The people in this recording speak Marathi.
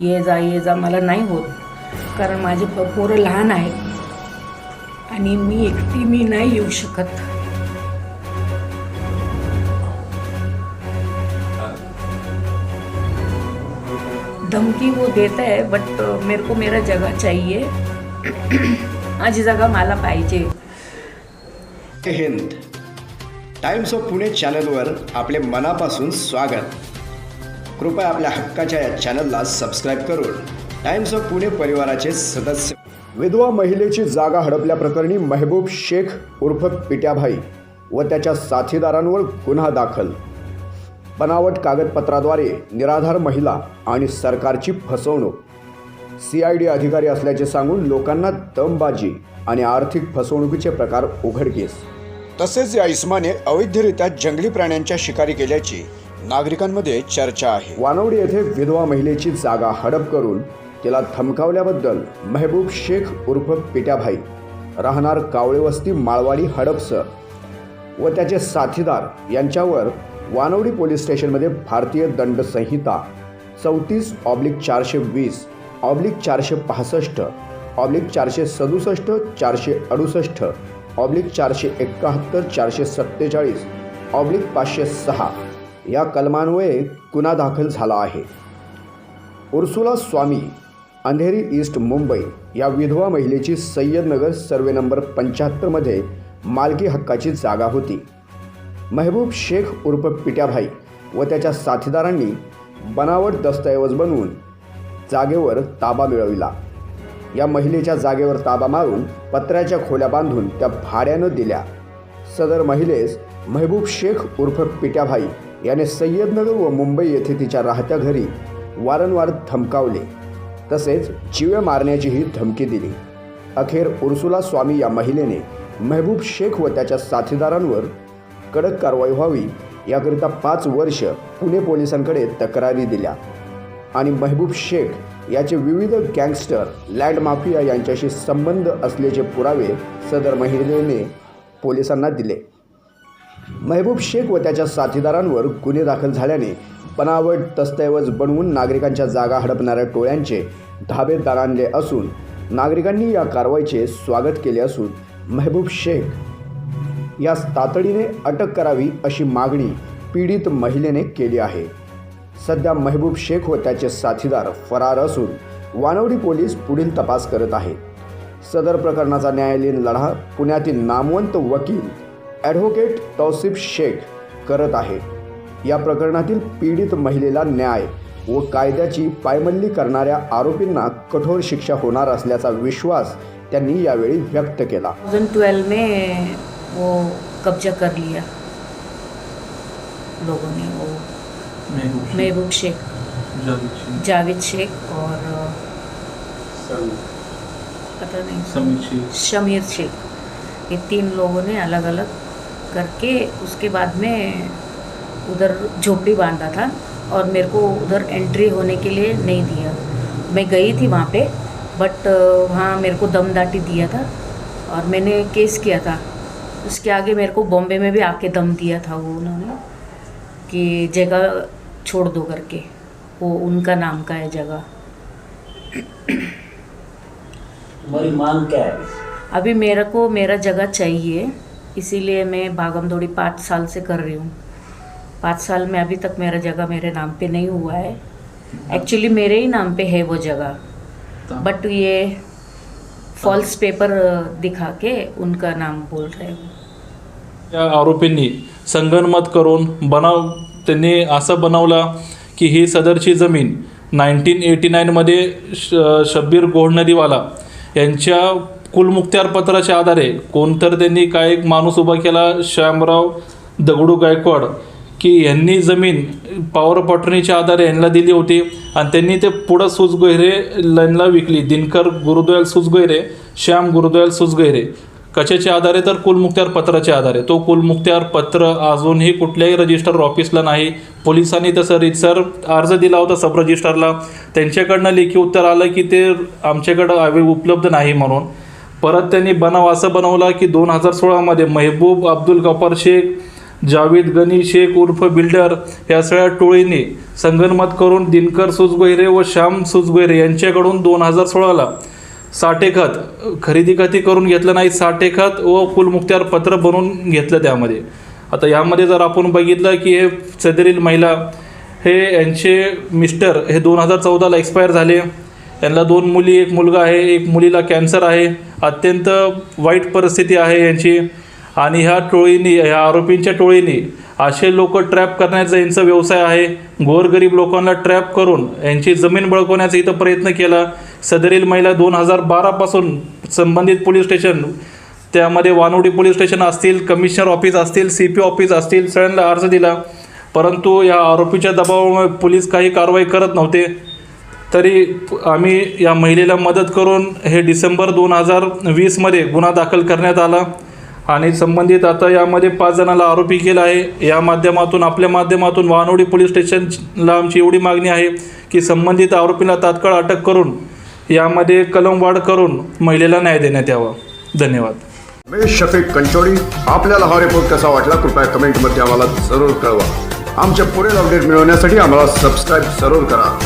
ये जा ये जा मला नाही होत. कारण माझे प- पोरं लहान आहेत. आणि मी एकटी मी नाही येऊ शकत. धमकी वो देता है बट मेरे को मेरा जगह चाहिए। माझी जगा मला पाहिजे. हिंद. टाइम्स ऑफ पुणे चॅनलवर आपले मनापासून स्वागत. कृपया आपल्या हक्काच्या या चॅनलला सबस्क्राईब करून टाइम्स ऑफ पुणे परिवाराचे सदस्य विधवा महिलेची जागा हडपल्याप्रकरणी महबूब शेख उर्फ पिट्याभाई व त्याच्या साथीदारांवर गुन्हा दाखल. बनावट कागदपत्राद्वारे निराधार महिला आणि सरकारची फसवणूक. सी आय डी अधिकारी असल्याचे सांगून लोकांना दमबाजी आणि आर्थिक फसवणुकीचे प्रकार उघडकीस. तसेच या इस्माने अवैधरित्या जंगली प्राण्यांच्या शिकारी केल्याची नागरिकांमध्ये चर्चा आहे. वानवडी येथे विधवा महिलेची जागा हडप करून तिला धमकावल्याबद्दल महबूब शेख उर्फ पिट्याभाई राहणार कावळे वस्ती माळवाडी हडपसर व त्याचे साथीदार यांच्यावर वानवडी पोलीस स्टेशनमध्ये भारतीय दंड संहिता चौतीस ऑब्लिक चारशे वीस ऑब्लिक चारशे पासष्ट ऑब्लिक चारशे सदुसष्ट चारशे अडुसष्ट ऑब्लिक चारशे एकाहत्तर चारशे सत्तेचाळीस ऑब्लिक पाचशे सहा या कलमान्वये गुन्हा दाखल झाला आहे. उर्सुला स्वामी अंधेरी ईस्ट मुंबई या विधवा महिलेची सय्यदनगर सर्वे नंबर पंच्याहत्तरमध्ये मालकी हक्काची जागा होती. महबूब शेख उर्फ पिट्याभाई व त्याच्या साथीदारांनी बनावट दस्तऐवज बनवून जागेवर ताबा मिळविला. या महिलेच्या जागेवर ताबा मारून पत्र्याच्या खोल्या बांधून त्या भाड्यानं दिल्या. सदर महिलेस महबूब शेख उर्फ पिट्याभाई याने सय्यदनगर व मुंबई येथे तिच्या राहत्या घरी वारंवार धमकावले. तसेच जीवे मारण्याचीही धमकी दिली. अखेर उर्सुला स्वामी या महिलेने महबूब शेख व त्याच्या साथीदारांवर कडक कारवाई व्हावी याकरिता पाच वर्ष पुणे पोलिसांकडे तक्रारी दिल्या. आणि महबूब शेख याचे विविध गँगस्टर लँड माफिया यांच्याशी संबंध असल्याचे पुरावे सदर महिलेने पोलिसांना दिले. महबूब शेख व त्याच्या साथीदारांवर गुन्हे दाखल झाल्याने बनावट दस्तऐवज बनवून नागरिकांच्या जागा हडपणाऱ्या टोळ्यांचे धाबे दारांले असून नागरिकांनी या कारवाईचे स्वागत केले असून महबूब शेख यास तातडीने अटक करावी अशी मागणी पीडित महिलेने केली आहे. सध्या महबूब शेख व त्याचे साथीदार फरार असून वानवडी पोलीस पुढील तपास करत आहेत. सदर प्रकरणाचा न्यायालयीन लढा पुण्यातील नामवंत वकील ॲडव्होकेट तौसिफ शेख करत आहे. या प्रकरणातील पीडित महिलेला न्याय व कायद्याची पायमल्ली करणाऱ्या आरोपींना कठोर शिक्षा होणार असल्याचा विश्वास त्यांनी यावेळी व्यक्त केला. 2012 में वो कब्जा कर लिया लोगों ने वो महबूब शेख. जावेद शेख, और पता नहीं। समीर शेख. शमीर शेख। ये तीन लोगों ने अलग अलग करके उसके बाद में उधर झोपड़ी बांधा था और मेरे को उधर एंट्री होने के लिए नहीं दिया। मैं गई थी वहाँ पे बट वहाँ मेरे को दम दाटी दिया था और मैंने केस किया था। उसके आगे मेरे को बॉम्बे में भी आके दम दिया था वो उन्होंने कि जगह छोड़ दो करके। वो उनका नाम का है जगह। तुम्हारी मांग क्या है? अभी मेरे को मेरा जगह चाहिए। इसीलिए मैं भागम दौड़ी पाँच साल से कर रही हूँ। पाँच साल में अभी तक मेरा जगह मेरे नाम पे नहीं हुआ है। एक्चुअली मेरे ही नाम पे है वो जगह। बट ये फॉल्स पेपर दिखा के उनका नाम बोल रहे हैं। या आरोपींनी संगनमत करून बनाव त्यांनी असं बनवलं की ही सदरची जमीन नाईन्टीन एटी नाईनमध्ये श शब्बीर गोडनदीवाला यांच्या कुलमुक्त्यार पत्राच्या आधारे कोणतर त्यांनी काय एक माणूस उभा केला? श्यामराव दगडू गायकवाड की यांनी जमीन पॉवर पटणीच्या आधारे यांना दिली होती आणि त्यांनी ते पुढं सुजगोयरे यांना विकली. दिनकर गुरुद्वाल सुजगोयरे श्याम गुरुद्वाल सुजगोयरे कशाच्या आधारे? तर कुलमुख्त्यार पत्राच्या आधारे. तो कुलमुख्त्यार पत्र अजूनही कुठल्याही रजिस्टर ऑफिसला नाही. पोलिसांनी तसं रितसर अर्ज दिला होता सब रजिस्टरला त्यांच्याकडनं लेखी उत्तर आलं की ते आमच्याकडं अवे उपलब्ध नाही म्हणून. परत त्यांनी बनाव असं बनवला की दोन हजार सोळामध्ये महबूब अब्दुल गफार शेख जावेद गनी शेख उर्फ बिल्डर या सगळ्या टोळीने संगनमत करून दिनकर सुजगोयरे व श्याम सुजगोयरे यांच्याकडून दोन हजार सोळाला साठे खत खरेदी खती करून घेतलं नाही साठे खत व फुलमुख्त्यार पत्र बनवून घेतलं त्यामध्ये. आता यामध्ये जर आपण बघितलं की हे सदरील महिला हे यांचे मिस्टर हे दोन हजार चौदाला एक्सपायर झाले. यांना दोन मुली एक मुलगा आहे एक मुलीला कॅन्सर आहे अत्यंत वाईट परिस्थिती आहे यांची. आणि ह्या टोळीनी ह्या आरोपींच्या टोळीने असे लोक ट्रॅप करण्याचा यांचा व्यवसाय आहे. गोरगरीब लोकांना ट्रॅप करून यांची जमीन बळकवण्याचा इथं प्रयत्न केला. सदरील महिला दोन हजार बारापासून संबंधित पोलीस स्टेशन त्यामध्ये वानोडी पोलीस स्टेशन असतील कमिशनर ऑफिस असतील सी पी ऑफिस असतील सगळ्यांना अर्ज दिला. परंतु या आरोपीच्या दबावामुळे पोलीस काही कारवाई करत नव्हते. तरी आम्ही या महिलेला मदत करून हे डिसेंबर दोन हजार वीसमध्ये गुन्हा दाखल करण्यात आला. आणि संबंधित आता यामध्ये पाच जणांना आरोपी केला आहे. या माध्यमातून आपल्या माध्यमातून वानोडी पोलीस स्टेशनला आमची एवढी मागणी आहे की संबंधित आरोपीला तात्काळ अटक करून यामध्ये कलमवाढ करून महिलेला न्याय देण्यात यावा. धन्यवाद. मी शफीक कंचोडी आपल्याला हा रिपोर्ट कसा वाटला? कृपया कमेंटमध्ये आम्हाला जरूर कळवा. आमच्या पुढील अपडेट मिळवण्यासाठी आम्हाला सबस्क्राईब जरूर करा.